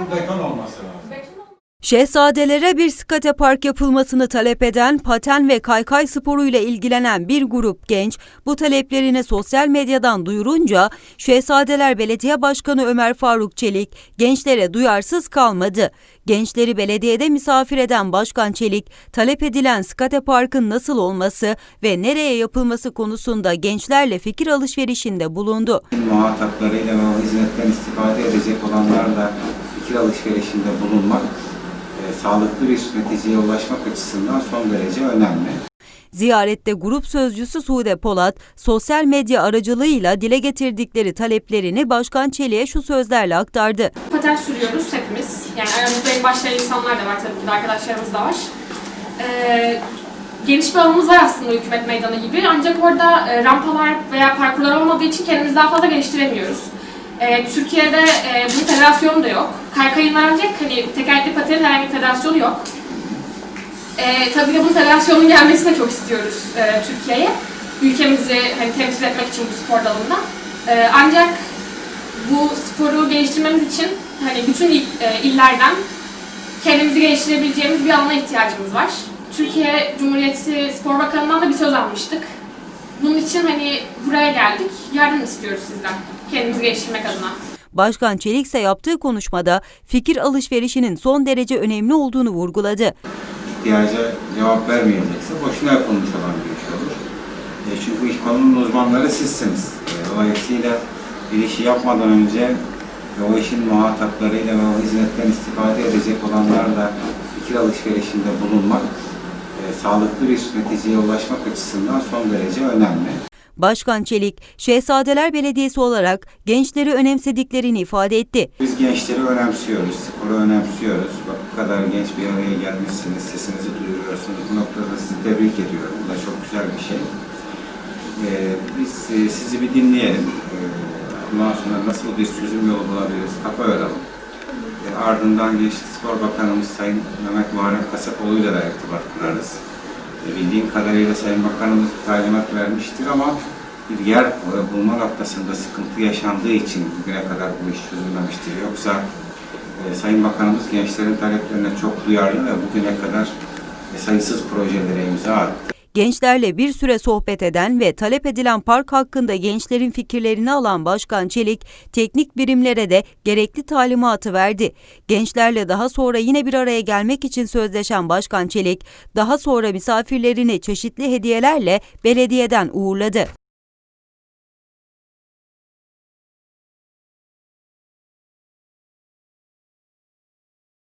Bu beton olması lazım. Şehzadelere bir skate park yapılmasını talep eden, paten ve kaykay sporuyla ilgilenen bir grup genç bu taleplerini sosyal medyadan duyurunca Şehzadeler Belediye Başkanı Ömer Faruk Çelik gençlere duyarsız kalmadı. Gençleri belediyede misafir eden Başkan Çelik, talep edilen skate parkın nasıl olması ve nereye yapılması konusunda gençlerle fikir alışverişinde bulundu. muhataplarıyla ve hizmetten istifade edecek olanlarla fikir alışverişinde bulunmak sağlıklı bir neticeye ulaşmak açısından son derece önemli. Ziyarette grup sözcüsü Sude Polat, sosyal medya aracılığıyla dile getirdikleri taleplerini Başkan Çelik'e şu sözlerle aktardı. Paten sürüyoruz hepimiz. Yani aramızda en başlayan insanlar da var tabii ki de arkadaşlarımız da var. Ee, geniş bir alanımız var aslında hükümet meydanı gibi. Ancak orada e, rampalar veya parkurlar olmadığı için kendimizi daha fazla geliştiremiyoruz. Ee, Türkiye'de e, bunun federasyonu da yok. Kaykayın var ancak hani tekerlekli patenin herhangi bir federasyonu yok. Ee, tabii ki bunun federasyonun gelmesini de çok istiyoruz e, Türkiye'ye. Ülkemizi hani, temsil etmek için bu spor dalında. Ee, ancak bu sporu geliştirmemiz için hani bütün il- e, illerden kendimizi geliştirebileceğimiz bir alana ihtiyacımız var. Türkiye Cumhuriyeti Spor Bakanı'ndan da bir söz almıştık. Bunun için hani buraya geldik. Yardım istiyoruz sizden. Kendimizi geliştirmek adına. Başkan Çelik ise yaptığı konuşmada fikir alışverişinin son derece önemli olduğunu vurguladı. İhtiyaca cevap vermeyecekse boşuna yapılmış olan bir iş olur. E, çünkü bu iş konunun uzmanları sizsiniz. E, dolayısıyla bir işi yapmadan önce ve o işin muhataplarıyla ve o hizmetten istifade edecek olanlarla fikir alışverişinde bulunmak sağlıklı bir neticeye ulaşmak açısından son derece önemli. Başkan Çelik, Şehzadeler Belediyesi olarak gençleri önemsediklerini ifade etti. Biz gençleri önemsiyoruz, sporu önemsiyoruz. Bak bu kadar genç bir araya gelmişsiniz, sesinizi duyuruyorsunuz. Bu noktada sizi tebrik ediyorum. Bu da çok güzel bir şey. Ee, biz e, sizi bir dinleyelim. Ee, ondan sonra nasıl bir çözüm yolu bulabiliriz, kafa yoralım. Ee, ardından Gençlik Spor Bakanımız Sayın Mehmet Muharrem Kasapoğlu'yla da irtibat kurarız. Ee, bildiğim kadarıyla Sayın Bakanımız talimat vermiştir ama bir yer e, bulma noktasında sıkıntı yaşandığı için bugüne kadar bu iş çözülmemiştir. Yoksa e, Sayın Bakanımız gençlerin taleplerine çok duyarlı ve bugüne kadar e, sayısız projelere imza attı. Gençlerle bir süre sohbet eden ve talep edilen park hakkında gençlerin fikirlerini alan Başkan Çelik, teknik birimlere de gerekli talimatı verdi. Gençlerle daha sonra yine bir araya gelmek için sözleşen Başkan Çelik, daha sonra misafirlerini çeşitli hediyelerle belediyeden uğurladı.